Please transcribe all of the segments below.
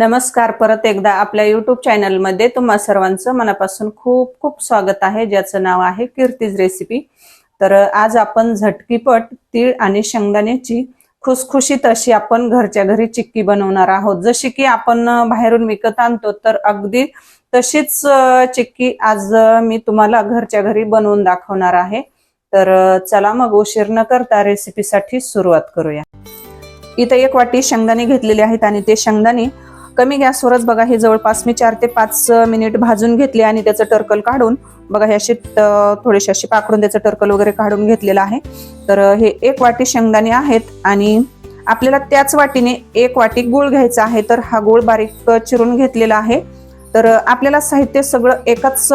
नमस्कार. परत एकदा आपल्या युट्यूब चॅनलमध्ये तुम्हा सर्वांचं मनापासून खूप खूप स्वागत आहे. ज्याचं नाव आहे कीर्तीज रेसिपी तर आज आपण झटकीपट तीळ आणि शेंगदाण्याची खुसखुशीत अशी आपण घरच्या घरी चिक्की बनवणार आहोत. जशी की आपण बाहेरून विकत आणतो तर अगदी तशीच चिक्की आज मी तुम्हाला घरच्या घरी बनवून दाखवणार आहे. तर चला मग उशीर न करता रेसिपीसाठी सुरुवात करूया. इथं एक वाटी शेंगदाणे घेतलेले आहेत आणि ते शेंगदाणे कमी गॅसवरच बघा हे जवळपास मी चार ते पाच मिनिट भाजून घेतले आणि त्याचं टर्कल काढून बघा हे अशी ट- थोडेसे असे पाकडून त्याचं टर्कल वगैरे काढून घेतलेलं आहे. तर हे एक वाटी शेंगदाणे आहेत आणि आपल्याला त्याच वाटीने एक वाटी गुळ घ्यायचा आहे तर हा गुळ बारीक चिरून घेतलेला आहे. तर आपल्याला साहित्य सगळं एकाच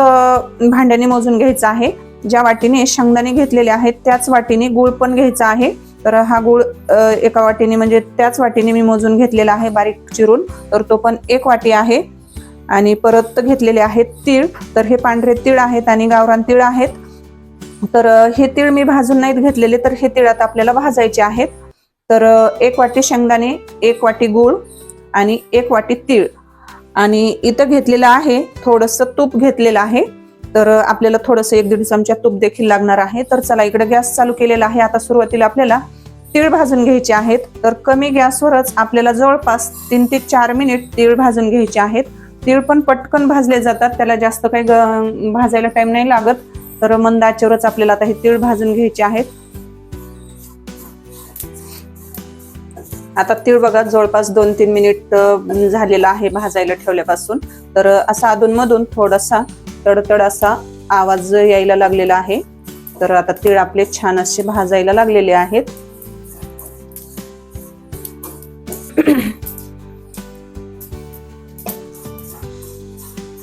भांड्याने मोजून घ्यायचं आहे. ज्या वाटीने शेंगदाणे घेतलेले आहेत त्याच वाटीने गुळ पण घ्यायचा आहे. तर हा गुळ एका वाटीने म्हणजे त्याच वाटीने मी मोजून घेतलेला आहे बारीक चिरून. तर तो पण एक वाटी आहे. आणि परत घेतलेले आहेत तीळ. तर हे पांढरे तीळ आहेत आणि गावरान तीळ आहेत. तर हे तीळ मी भाजून नाहीत घेतलेले तर हे तीळ आता आपल्याला भाजायचे आहेत. तर एक वाटी शेंगदाणे एक वाटी गूळ आणि एक वाटी तीळ. आणि इथं घेतलेलं आहे थोडंसं तूप घेतलेलं आहे. तर आपल्याला थोडंसं एक दीड चमचा तूप देखील लागणार आहे. तर चला इकडे गॅस चालू केलेला आहे. आता सुरुवातीला आपल्याला तीळ भाजून घ्यायचे आहेत. तर कमी गॅसवरच आपल्याला जवळपास तीन ते चार मिनिट तीळ भाजून घ्यायचे आहेत. तीळ पण पटकन भाजले जातात. त्याला जास्त काही ग- भाजायला टाइम नाही लागत. तर मंद आचेवरच आपल्याला आता हे तीळ भाजून घ्यायचे आहेत. आता तीळ बघा जवळपास दोन तीन मिनिट झालेला आहे भाजायला ठेवल्यापासून. तर असा अधूनमधून थोडासा तडतड असा आवाज यायला लागलेला आहे. तर आता तीळ आपले छान असे भाजायला लागलेले आहेत.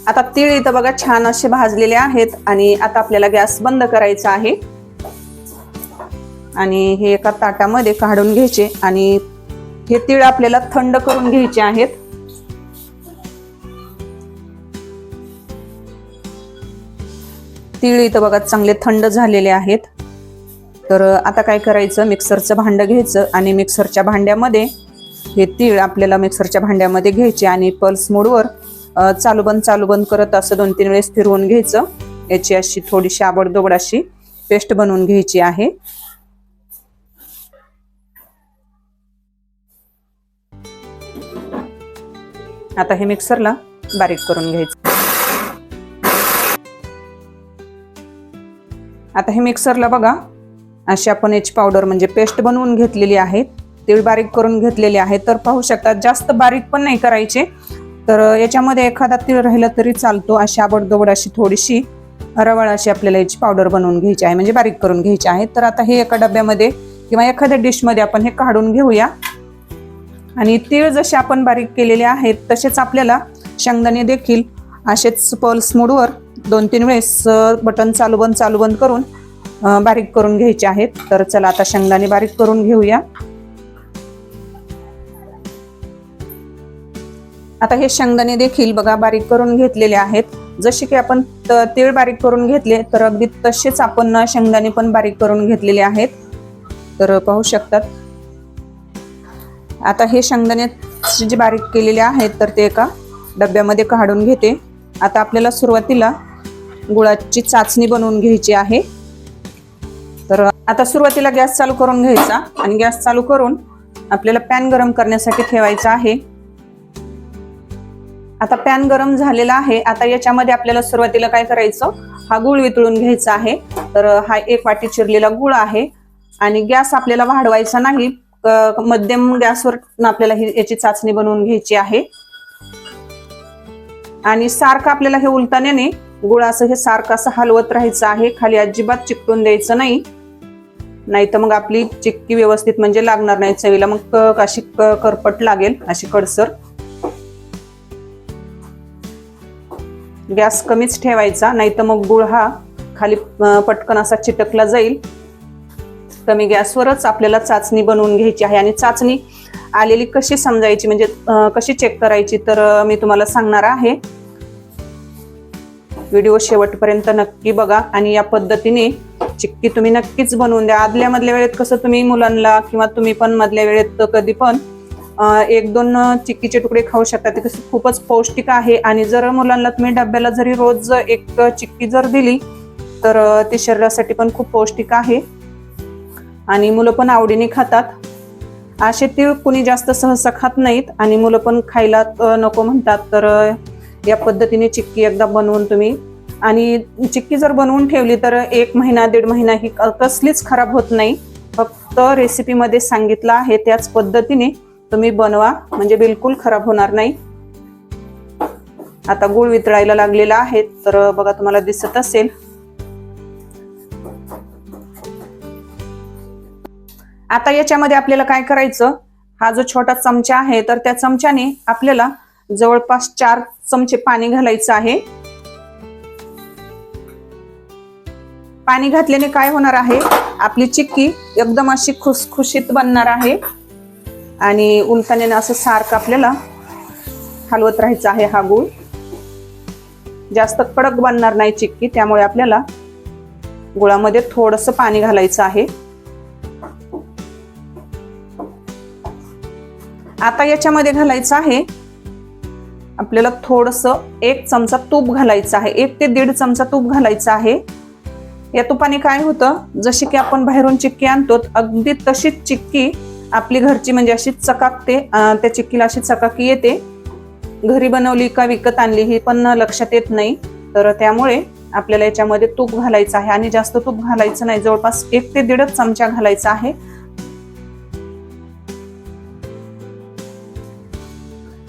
आता तीळ इथं बघा छान असे भाजलेले आहेत आणि आता आपल्याला गॅस बंद करायचा आहे. आणि हे एका ताटामध्ये काढून घ्यायचे आणि हे तीळ आपल्याला थंड करून घ्यायचे आहेत. तीळ इथं बघा चांगले थंड झालेले आहेत. तर आता काय करायचं? मिक्सरचं भांडं घ्यायचं आणि मिक्सरच्या भांड्यामध्ये हे तीळ आपल्याला मिक्सरच्या भांड्यामध्ये घ्यायचे आणि पल्स मोडवर चालू बंद चालू बंद करत असं दोन तीन वेळेस फिरवून घ्यायचं. याची अशी थोडीशी आबडदोबड अशी पेस्ट बनवून घ्यायची आहे. आता हे मिक्सरला बारीक करून घ्यायचं. आता हे मिक्सरला बघा. अशी आपण याची पावडर म्हणजे पेस्ट बनवून घेतलेली आहे. तीळ बारीक करून घेतलेली आहे. तर पाहू शकता जास्त बारीक पण नाही करायचे. तर याच्यामध्ये एखादा तीळ राहिला तरी चालतो. अशी आबडदोबड अशी थोडीशी रवळ अशी आपल्याला याची पावडर बनवून घ्यायची आहे. म्हणजे बारीक करून घ्यायची आहे. तर आता हे एका डब्यामध्ये किंवा एखाद्या डिशमध्ये आपण हे काढून घेऊया. आणि तीळ जसे आपण बारीक केलेले आहेत तसेच आपल्याला शेंगदाणे देखील असेच पल्स मोडवर दोन तीन वेळेस बटन चालू बंद चालू बंद करून बारीक करून घ्यायचे आहेत. तर चला आता शेंगदाणे बारीक करून घेऊया. आता हे शेंगदाणे देखील बघा बारीक करून घेतलेले आहेत. जसे की आपण त- तीळ बारीक करून घेतले तर अगदी तसेच आपण शेंगदाणे पण बारीक करून घेतलेले आहेत. तर पाहू शकतात. आता हे शेंगदाणे जे बारीक केलेले आहेत तर ते एका डब्यामध्ये काढून घेते. आता आपल्याला सुरुवातीला गुळाची चाचणी बनवून घ्यायची आहे. तर आता सुरुवातीला गॅस चालू करून घ्यायचा आणि गॅस चालू करून आपल्याला पॅन गरम करण्यासाठी ठेवायचा आहे. आता पॅन गरम झालेला आहे. आता याच्यामध्ये आपल्याला सुरुवातीला काय करायचं? हा गुळ वितळून घ्यायचा आहे. तर हा एक वाटी चिरलेला गुळ आहे आणि गॅस आपल्याला वाढवायचा नाही. मध्यम गॅसवर आपल्याला ही याची चाचणी बनवून घ्यायची आहे. आणि सारखं आपल्याला हे उलताण्याने गुळ असं हे सारखं असं हलवत राहायचं आहे. खाली अजिबात चिकटून द्यायचं नाही. नाही तर मग आपली चिक्की व्यवस्थित म्हणजे लागणार नाही. चवीला मग क- अशी क- करपट लागेल अशी कडसर. गॅस कमीच ठेवायचा नाही तर मग गुळ हा खाली पटकन असा चिटकला जाईल. कमी गॅसवरच आपल्याला चाचणी बनवून घ्यायची आहे. आणि चाचणी आलेली कशी समजायची म्हणजे कशी चेक करायची तर मी तुम्हाला सांगणार आहे. व्हिडिओ शेवटपर्यंत नक्की बघा आणि या पद्धतीने चिक्की तुम्ही नक्कीच बनवून द्या. आदल्या मधल्या वेळेत कसं तुम्ही मुलांना किंवा तुम्ही पण मधल्या वेळेत कधी पण एक दोन चिक्कीचे तुकडे खाऊ शकता. ते कसं खूपच पौष्टिक आहे आणि जर मुलांना तुम्ही डब्याला जरी रोज एक चिक्की जर दिली तर ते शरीरासाठी पण खूप पौष्टिक आहे. आणि मुलं पण आवडीने खातात. असे तीळ कुणी जास्त सहसा खात नाहीत आणि मुलं पण खायला नको म्हणतात. तर या पद्धतीने चिक्की एकदा बनवून तुम्ही आणि चिक्की जर बनवून ठेवली तर एक महिना दीड महिना ही कसलीच खराब होत नाही. फक्त रेसिपीमध्ये सांगितलं आहे त्याच पद्धतीने तुम्ही बनवा म्हणजे बिलकुल खराब होणार नाही. आता गुळ वितळायला लागलेला आहे तर बघा तुम्हाला दिसत असेल. आता याच्यामध्ये आपल्याला काय करायचं? हा जो छोटा चमचा आहे तर त्या चमच्याने आपल्याला जवळपास चार चमचे पाणी घालायचं आहे. पाणी घातल्याने काय होणार आहे? आपली चिक्की एकदम अशी खुसखुशीत बनणार आहे. आणि उलटाने असं सारखं आपल्याला हलवत राहायचं आहे हा गूळ. जास्त कडक बनणार नाही चिक्की त्यामुळे आपल्याला गुळामध्ये थोडस पाणी घालायचं आहे. आता याच्यामध्ये घालायचं आहे आपल्याला थोडंसं एक चमचा तूप घालायचं आहे. एक ते दीड चमचा तूप घालायचं आहे. या तुपाने काय होतं? जशी की आपण बाहेरून चिक्की आणतो अगदी तशीच चिक्की आपली घरची म्हणजे अशी चकाकते त्या चिक्कीला अशी चकाकी येते. घरी बनवली का विकत आणली ही पण लक्षात येत नाही. तर त्यामुळे आपल्याला याच्यामध्ये तूप घालायचं आहे. आणि जास्त तूप घालायचं नाही. जवळपास एक ते दीडच चमचा घालायचा आहे.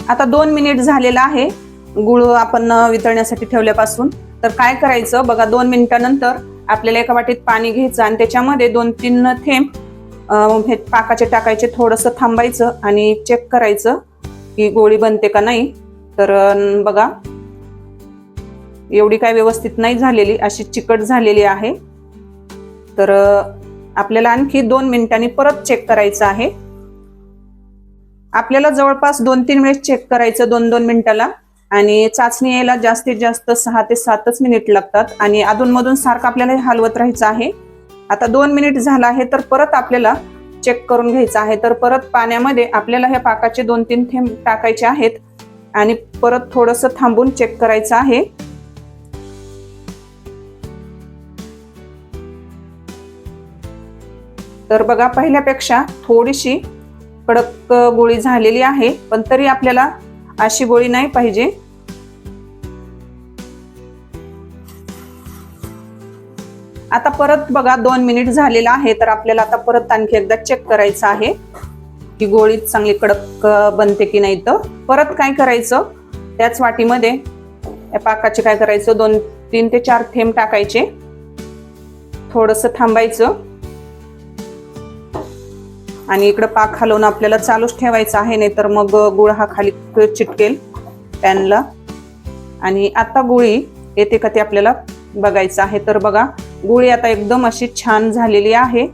आता दोन मिनिट झालेला आहे. गुळ आपण वितळण्यासाठी ठेवल्यापासून. तर काय करायचं? बघा दोन मिनिटानंतर आपल्याला एका वाटीत पाणी घ्यायचं आणि त्याच्यामध्ये दोन तीन थेंब हे पाकाचे टाकायचे थोडंसं थांबायचं आणि चेक करायचं की गोळी बनते का नाही. तर बघा एवढी काय व्यवस्थित नाही झालेली अशी चिकट झालेली आहे. तर आपल्याला आणखी दोन मिनिटांनी परत चेक करायचं आहे. आपल्याला जवळपास दोन तीन वेळेस चेक करायचं दोन दोन मिनिटाला. आणि चाचणी यायला जास्तीत जास्त सहा ते सातच मिनिट लागतात. आणि अधूनमधून सारखं आपल्याला हे हलवत राहायचं आहे. आता दोन मिनिट झालं आहे तर परत आपल्याला चेक करून घ्यायचं आहे. तर परत पाण्यामध्ये आपल्याला ह्या पाकाचे दोन तीन थेंब टाकायचे आहेत. आणि परत थोडंसं थांबून चेक करायचं आहे. तर बघा पहिल्यापेक्षा थोडीशी कडक गोळी झालेली आहे पण तरी आपल्याला अशी गोळी नाही पाहिजे. आता परत बघा दोन मिनिट झालेला आहे तर आपल्याला आता परत आणखी एकदा चेक करायचं आहे की गोळी चांगली कडक बनते की नाही तर परत काय करायचं? त्याच वाटीमध्ये या पाकाचे काय करायचं? दोन तीन ते चार थेंब टाकायचे. थोडस थांबायचं. आणि इकडं पाक हलवून आपल्याला चालूच ठेवायचं आहे नाही तर मग गुळ हा खाली चिटकेल पॅनला. आणि आता गुळी येते का ते आपल्याला बघायचं आहे. तर बघा गुळी आता एकदम अशी छान झालेली आहे.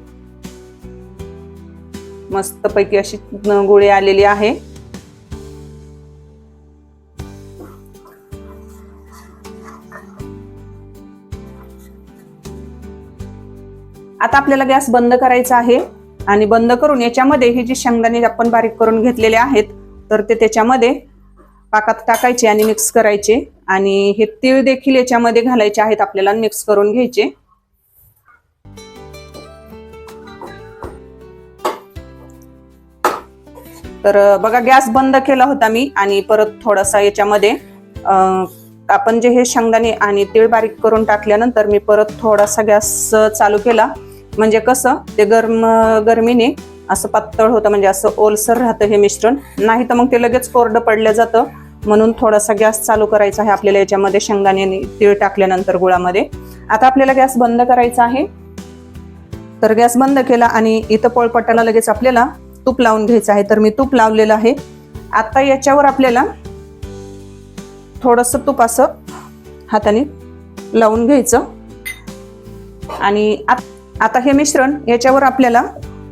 मस्तपैकी अशी गुळी आलेली आहे. आता आपल्याला गॅस बंद करायचा आहे. आणि बंद करून याच्यामध्ये हे जे शेंगदाणे आपण बारीक करून घेतलेले आहेत तर ते त्याच्यामध्ये पाकात टाकायचे आणि मिक्स करायचे. आणि हे तीळ देखील याच्यामध्ये घालायचे आहेत आपल्याला मिक्स करून घ्यायचे. तर बघा गॅस बंद केला होता मी आणि परत थोडासा याच्यामध्ये आपण जे हे शेंगदाणे आणि तीळ बारीक करून टाकल्यानंतर मी परत थोडासा गॅस चालू केला. म्हणजे कसं ते गरम गरमीने असं पातळ होतं म्हणजे असं ओलसर राहतं हे मिश्रण. नाही तर मग ते लगेच कोरडं पडलं जातं. म्हणून थोडासा गॅस चालू करायचा आहे आपल्याला याच्यामध्ये शेंगदाणे आणि तीळ टाकल्यानंतर गुळामध्ये. आता आपल्याला गॅस बंद करायचा आहे. तर गॅस बंद केला आणि इथं पोळपटाला लगेच आपल्याला तूप लावून घ्यायचं आहे. तर मी तूप लावलेलं आहे. आता याच्यावर आपल्याला थोडंसं तूप असं हाताने लावून घ्यायचं. आणि आत- आता हे मिश्रण याच्यावर आपल्याला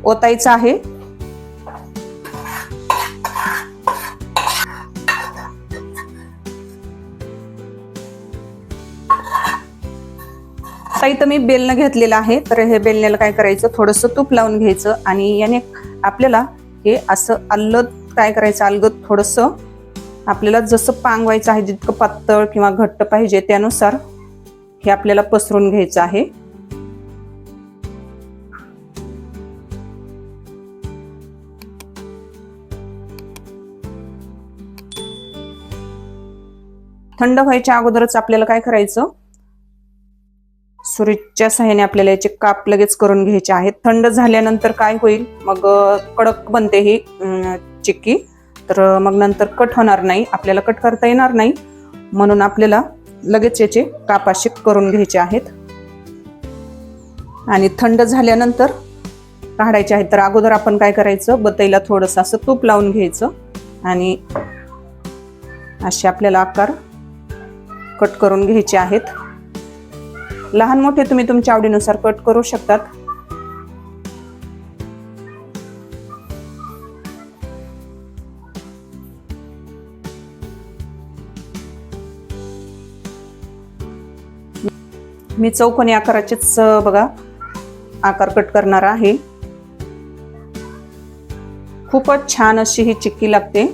ओतायचं आहे. आता इथं मी बेलनं घेतलेलं आहे. तर हे बेलण्याला काय करायचं? थोडंसं तूप लावून घ्यायचं आणि याने आपल्याला हे असं आल्लद काय करायचं? अलगत थोडंसं आपल्याला जसं पांगवायचं आहे जितकं पातळ किंवा घट्ट पाहिजे त्यानुसार हे आपल्याला पसरून घ्यायचं आहे. थंड व्हायच्या अगोदरच आपल्याला काय करायचं? सुरीच्या सहाय्याने आपल्याला याचे काप लगेच करून घ्यायचे आहेत. थंड झाल्यानंतर काय होईल? मग कडक बनते ही चिक्की. तर मग नंतर कट होणार नाही. आपल्याला कट करता येणार नाही. म्हणून आपल्याला लगेच याचे कापाशी करून घ्यायचे आहेत. आणि थंड झाल्यानंतर काढायचे आहेत. तर अगोदर आपण काय करायचं? बतईला थोडंसं असं तूप लावून घ्यायचं. आणि असे आपल्याला आकार कट करून घ्यायचे आहेत. लहान मोठे तुम्ही तुमच्या आवडीनुसार कट करू शकतात. मी चौकोनी आकाराचेच बघा आकार कट करणार आहे. खूपच छान अशी ही चिक्की लागते.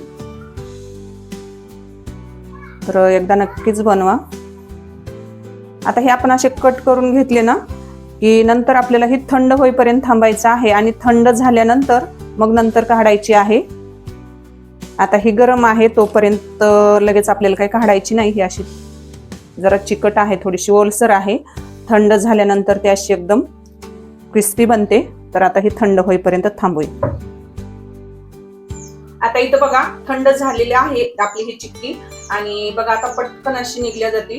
तर एकदा नक्कीच बनवा. आता हे आपण असे कट करून घेतले ना की नंतर आपल्याला ही थंड होईपर्यंत थांबायचं आहे आणि थंड झाल्यानंतर मग नंतर काढायची आहे. आता ही गरम आहे तोपर्यंत लगेच आपल्याला काही काढायची नाही ही अशी. जरा चिकट आहे थोडीशी ओलसर आहे. थंड झाल्यानंतर ती अशी एकदम क्रिस्पी बनते. तर आता ही थंड होईपर्यंत थांबूया. आता इथं बघा थंड झालेली आहे आपली ही चिक्की. आणि बघा आता पटकन अशी निघल्या जाते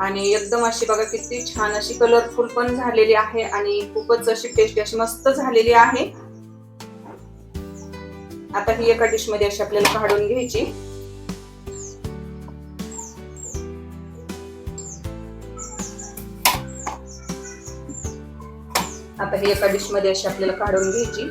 आणि एकदम अशी बघा किती छान अशी कलरफुल पण झालेली आहे आणि खूपच अशी टेस्टी अशी मस्त झालेली आहे. आता ही एका डिशमध्ये अशी आपल्याला काढून घ्यायची. आता ही एका डिशमध्ये अशी आपल्याला काढून घ्यायची.